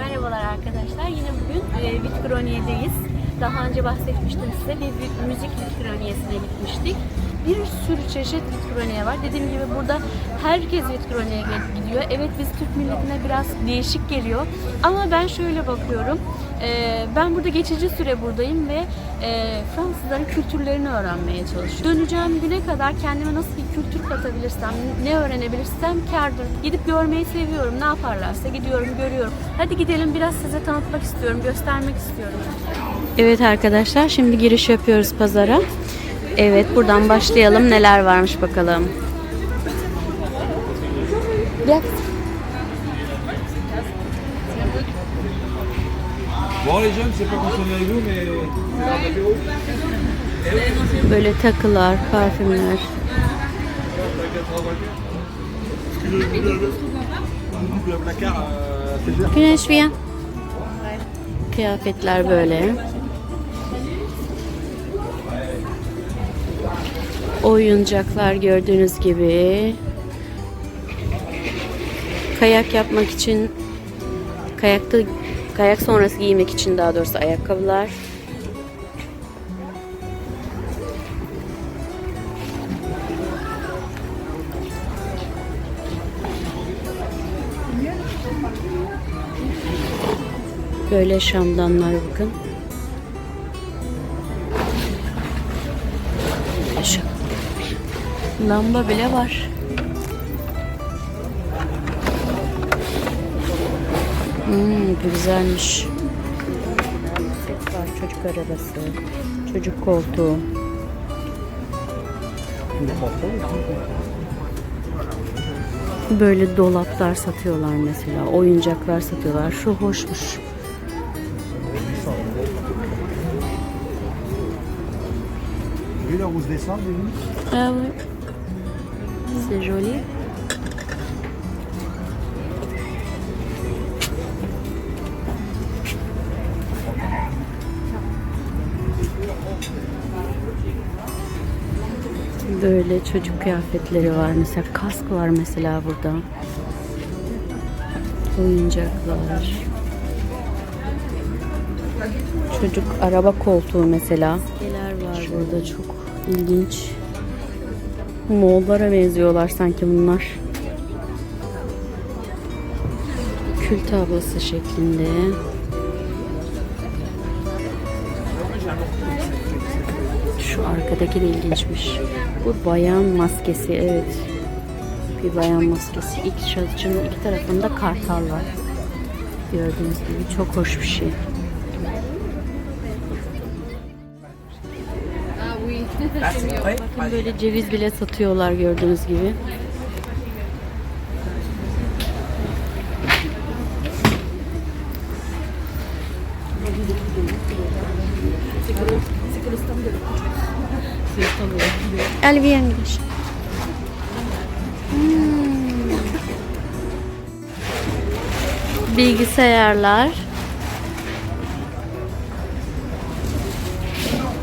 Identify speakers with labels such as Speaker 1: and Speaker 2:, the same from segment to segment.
Speaker 1: Merhabalar arkadaşlar. Yine bugün e, Vitkroniye'deyiz. Daha önce bahsetmiştim size. Bir müzik vitroniyesine gitmiştik. Bir sürü çeşit vitroniye var. Dediğim gibi burada herkes vitroniye gidiyor. Evet biz Türk milletine biraz değişik geliyor. Ama ben şöyle bakıyorum. E, ben burada geçici süre buradayım ve e, Fransızların kültürlerini öğrenmeye çalışıyorum. Döneceğim güne kadar kendime nasıl bir kültür katabilirsem, ne öğrenebilirsem kârdır. Gidip görmeyi seviyorum. Ne yaparlarsa gidiyorum, görüyorum. Hadi gidelim biraz size tanıtmak istiyorum, göstermek istiyorum. Evet arkadaşlar şimdi giriş yapıyoruz pazara. Evet buradan başlayalım. Neler varmış bakalım. Gel.
Speaker 2: Bon les jeunes, c'est pas qu'on sonne avec vous, mais c'est l'heure d'apéro.
Speaker 1: Böyle takılar, parfümler. Güneş Viyan. Kıyafetler böyle. Oyuncaklar gördüğünüz gibi. Kayak yapmak için kayakta kayak sonrası giymek için daha doğrusu ayakkabılar. Böyle şamdanlar bakın. Şam- Lamba bile var. Hmm, güzelmiş. Var, çocuk arabası, çocuk koltuğu. Böyle dolaplar satıyorlar mesela, oyuncaklar satıyorlar. Şu hoşmuş.
Speaker 2: Rousse descendre, Denis
Speaker 1: Ah oui. C'est joli. Böyle çocuk kıyafetleri var. Mesela kask var mesela burada. Oyuncaklar. Çocuk araba koltuğu mesela. Neler var burada çok ilginç. Moğollara benziyorlar sanki bunlar. Kül tablası şeklinde. Şu arkadaki de ilginçmiş. Bu bayan maskesi evet. Bir bayan maskesi. İlk şazıcının iki tarafında kartal var. Gördüğünüz gibi çok hoş bir şey. Bakın böyle ceviz bile satıyorlar gördüğünüz gibi. Vient English. Hmm. Bilgisayarlar.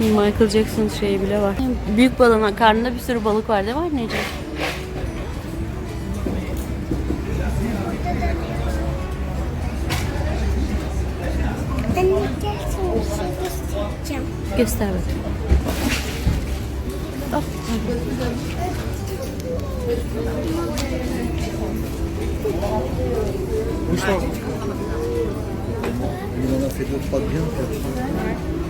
Speaker 1: Michael Jackson şeyi bile var. Büyük balığın karnında bir sürü balık var değil mi anneciğim?
Speaker 3: Şey.
Speaker 1: Göster bakayım. Hop.
Speaker 2: Bouchard. Il en a fait deux, trois de bien.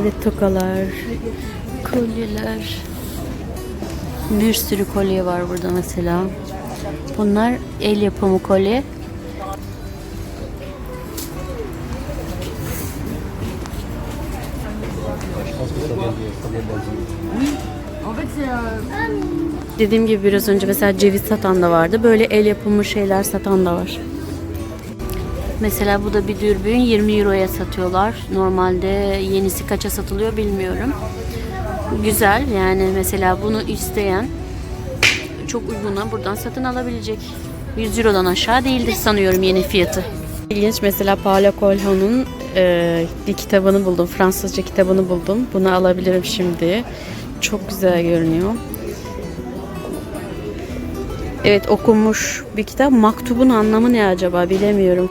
Speaker 1: Evet tokalar, kolyeler. Bir sürü kolye var burada mesela. Bunlar el yapımı kolye. Dediğim gibi biraz önce mesela ceviz satan da vardı. Böyle el yapımı şeyler satan da var. Mesela bu da bir dürbün 20 euroya satıyorlar. Normalde yenisi kaça satılıyor bilmiyorum. Güzel yani mesela bunu isteyen çok uyguna buradan satın alabilecek. 100 eurodan aşağı değildir sanıyorum yeni fiyatı. İlginç mesela Paulo Coelho'nun e, bir kitabını buldum. Fransızca kitabını buldum. Bunu alabilirim şimdi. Çok güzel görünüyor. Evet okunmuş bir kitap. Maktubun anlamı ne acaba bilemiyorum.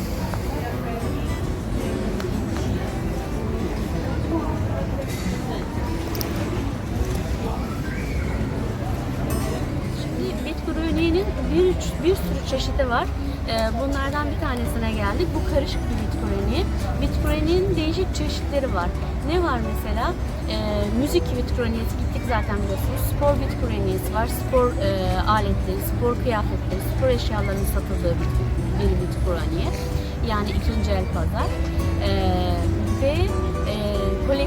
Speaker 1: çeşidi var. Ee, bunlardan bir tanesine geldik. Bu karışık bir. Bitki örneğinin değişik çeşitleri var. Ne var mesela? Ee, müzik örneğisi gittik zaten biliyorsunuz. Spor örneğisi var. Spor e, aletleri, spor kıyafetleri, spor eşyalarının satıldığı bir, örneği. Yani ikinci el pazar. Ee, ve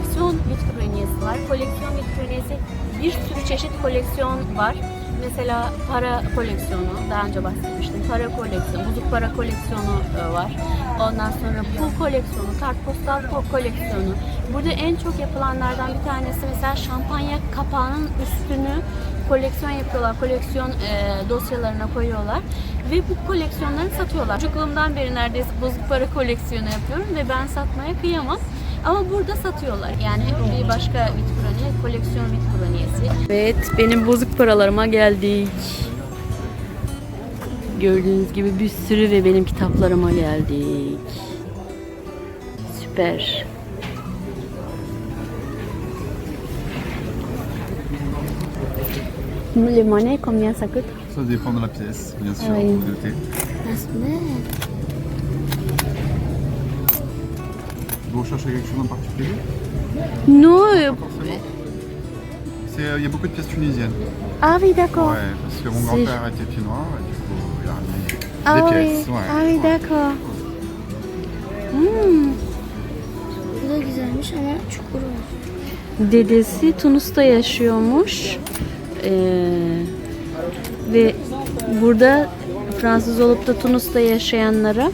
Speaker 1: koleksiyon örneğisi var. Koleksiyon örneğisi bir sürü çeşit koleksiyon var. Mesela para koleksiyonu, daha önce bahsetmiştim. Para koleksiyonu, bozuk para koleksiyonu e, var. Ondan sonra pul koleksiyonu, kartpostal ko- koleksiyonu. Burada en çok yapılanlardan bir tanesi mesela şampanya kapağının üstünü koleksiyon yapıyorlar. Koleksiyon e, dosyalarına koyuyorlar. Ve bu koleksiyonları satıyorlar. Çocukluğumdan beri neredeyse bozuk para koleksiyonu yapıyorum ve ben satmaya kıyamam. Ama burada satıyorlar. Yani bir başka vitroniye, koleksiyon vitroniyesi. Evet, benim bozuk paralarıma geldik. Gördüğünüz gibi bir sürü ve benim kitaplarıma geldik. Süper. Le monnaie, combien ça coûte
Speaker 4: Ça dépend de la pièce, bien sûr,
Speaker 1: Oui.
Speaker 4: Vous recherchez quelque chose en particulier
Speaker 1: Non, euh,
Speaker 4: Il y a beaucoup de pièces tunisiennes.
Speaker 1: ah oui, d'accord.
Speaker 4: Ouais, parce que mon grand-père était pinois et du coup, il a ramené
Speaker 1: Ah
Speaker 4: des
Speaker 1: oui,
Speaker 4: pièces. ouais.
Speaker 1: ah oui, d'accord. Hmm.
Speaker 3: Bu da güzelmiş ama çukur var.
Speaker 1: Dedesi Tunus'ta yaşıyormuş. Ee, ve burada Fransız olup da Tunus'ta yaşayanlara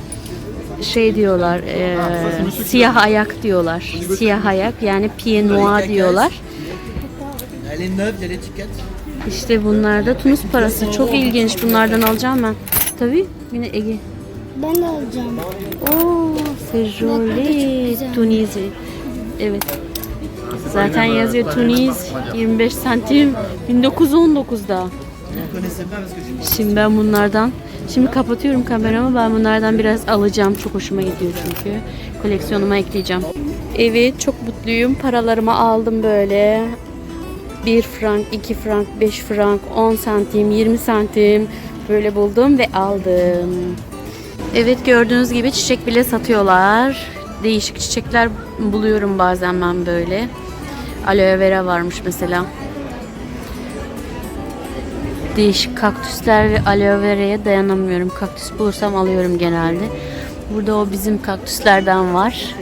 Speaker 1: şey diyorlar, ee, siyah ayak diyorlar. Siyah ayak yani pied noir diyorlar. İşte bunlar da Tunus parası. Çok ilginç. Bunlardan alacağım ben. Tabii. Yine Ege.
Speaker 3: Ben de alacağım.
Speaker 1: Oo, c'est joli.
Speaker 3: güzel.
Speaker 1: Tunisi. Evet. Zaten yazıyor Tunis 25 santim 1919'da. Şimdi ben bunlardan şimdi kapatıyorum kameramı. Ben bunlardan biraz alacağım. Çok hoşuma gidiyor çünkü. Koleksiyonuma ekleyeceğim. Evet çok mutluyum. Paralarımı aldım böyle. 1 frank, 2 frank, 5 frank, 10 santim, 20 santim böyle buldum ve aldım. Evet gördüğünüz gibi çiçek bile satıyorlar. Değişik çiçekler buluyorum bazen ben böyle. Aloe vera varmış mesela. Değişik kaktüsler ve aloe vera'ya dayanamıyorum. Kaktüs bulursam alıyorum genelde. Burada o bizim kaktüslerden var.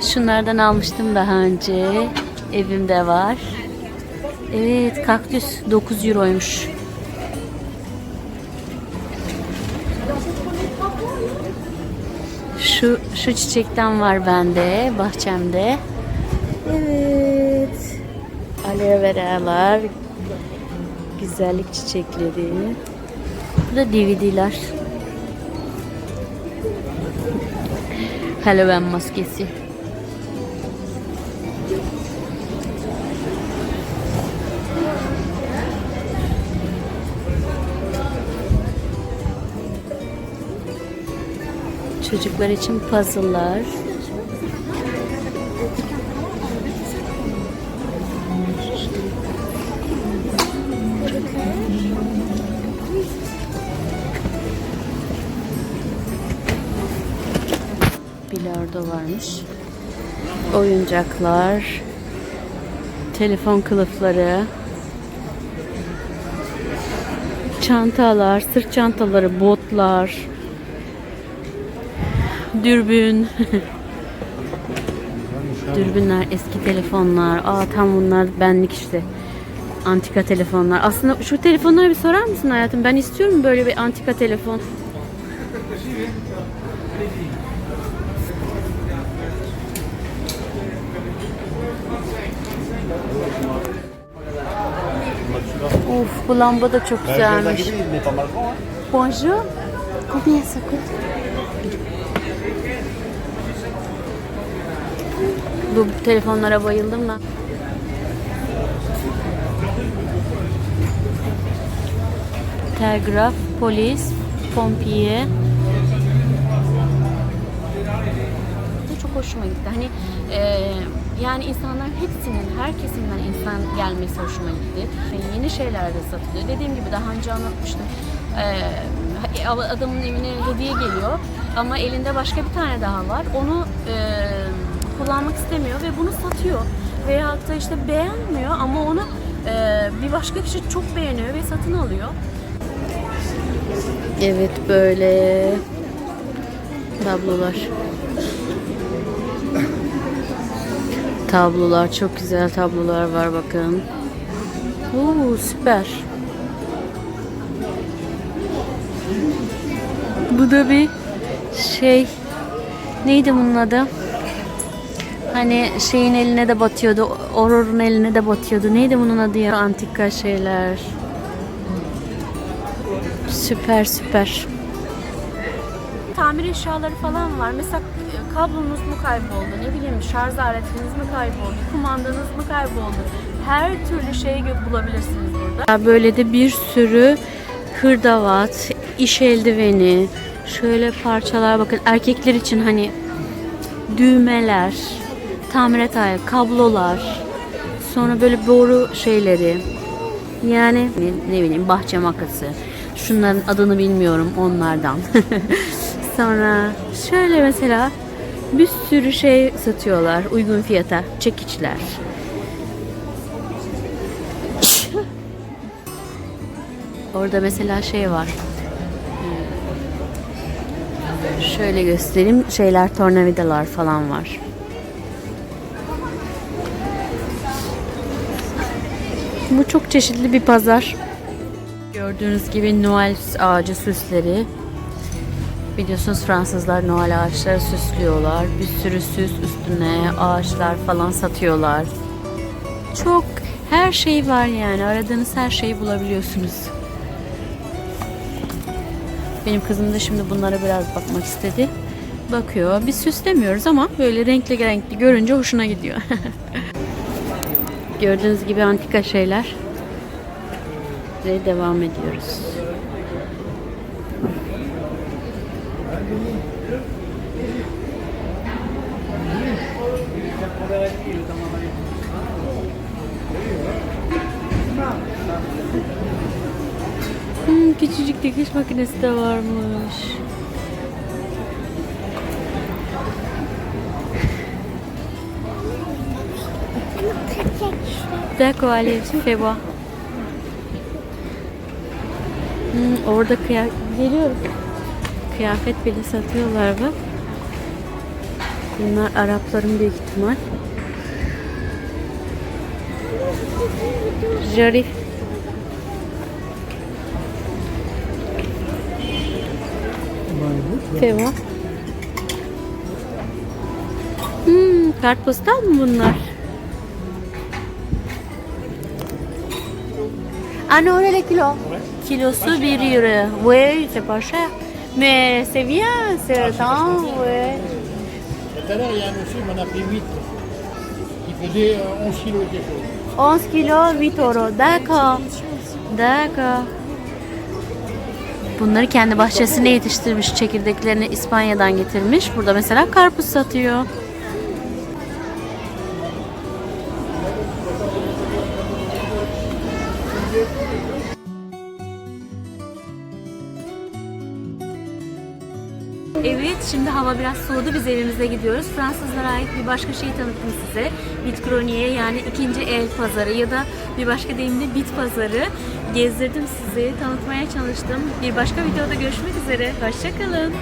Speaker 1: Şunlardan almıştım daha önce. Evimde var. Evet kaktüs 9 euroymuş. Şu şu çiçekten var bende bahçemde. Evet. Aloe veralar. Güzellik çiçekleri. Bu da DVD'ler. Halloween maskesi. Çocuklar için puzzle'lar. Varmış. Oyuncaklar. Telefon kılıfları. Çantalar, sırt çantaları, botlar. Dürbün. Dürbünler, eski telefonlar. Aa tam bunlar benlik işte. Antika telefonlar. Aslında şu telefonlara bir sorar mısın hayatım? Ben istiyorum böyle bir antika telefon. Of bu lamba da çok güzelmiş. Bonjour. Combien ça coûte? Bu telefonlara bayıldım ben. Telgraf, polis, pompiye. Çok hoşuma gitti. Hani e, yani insanlar hepsinin, her kesimden insan gelmesi hoşuma gitti. Yeni şeyler de satılıyor. Dediğim gibi daha önce anlatmıştım. E, adamın evine hediye geliyor ama elinde başka bir tane daha var. Onu e, kullanmak istemiyor ve bunu satıyor. Veyahut da işte beğenmiyor ama onu e, bir başka kişi çok beğeniyor ve satın alıyor. Evet böyle tablolar. Tablolar çok güzel tablolar var bakın. Oo süper. Bu da bir şey neydi bunun adı? Hani şeyin eline de batıyordu. Aurora'nın eline de batıyordu. Neydi bunun adı ya? Antika şeyler. Süper süper. Tamir eşyaları falan var. Mesela e, kablonuz mu kayboldu? Ne bileyim şarj aletiniz mi kayboldu? Kumandanız mı kayboldu? Her türlü şey gö- bulabilirsiniz burada. Böyle de bir sürü hırdavat, iş eldiveni, şöyle parçalar bakın erkekler için hani düğmeler, tamirat ayağı, kablolar, sonra böyle boru şeyleri. Yani ne, ne bileyim bahçe makası. Şunların adını bilmiyorum onlardan. sonra şöyle mesela bir sürü şey satıyorlar uygun fiyata. Çekiçler. Orada mesela şey var. Şöyle göstereyim. Şeyler, tornavidalar falan var. Bu çok çeşitli bir pazar. Gördüğünüz gibi Noel ağacı süsleri. Biliyorsunuz Fransızlar Noel ağaçları süslüyorlar. Bir sürü süs üstüne ağaçlar falan satıyorlar. Çok her şey var yani. Aradığınız her şeyi bulabiliyorsunuz. Benim kızım da şimdi bunlara biraz bakmak istedi. Bakıyor. Biz süslemiyoruz ama böyle renkli renkli görünce hoşuna gidiyor. Gördüğünüz gibi antika şeyler. Ve devam ediyoruz. Hmm, küçücük dikiş makinesi de varmış. D'accord, allez, fais voir. Hmm, orada kıyafet geliyorum. Kıyafet bile satıyorlar bak. Bunlar Arapların büyük ihtimal. Jarif. Voir. Hmm, kartpostal mı bunlar? Là, les kilos. Kilosu 1 euro. Oui, c'est pas. Mais c'est bien, c'est le temps, ouais.
Speaker 5: Tout à l'heure, il y a un monsieur qui m'en a pris 8. Il faisait euh, 11 kilos quelque chose.
Speaker 1: 11 kilo 8 euro. D'accord. D'accord. Bunları kendi bahçesine yetiştirmiş. Çekirdeklerini İspanya'dan getirmiş. Burada mesela karpuz satıyor. Şimdi hava biraz soğudu. Biz evimize gidiyoruz. Fransızlara ait bir başka şeyi tanıttım size. Bit Grenier yani ikinci el pazarı ya da bir başka deyimle bit pazarı gezdirdim sizi, tanıtmaya çalıştım. Bir başka videoda görüşmek üzere. Hoşçakalın.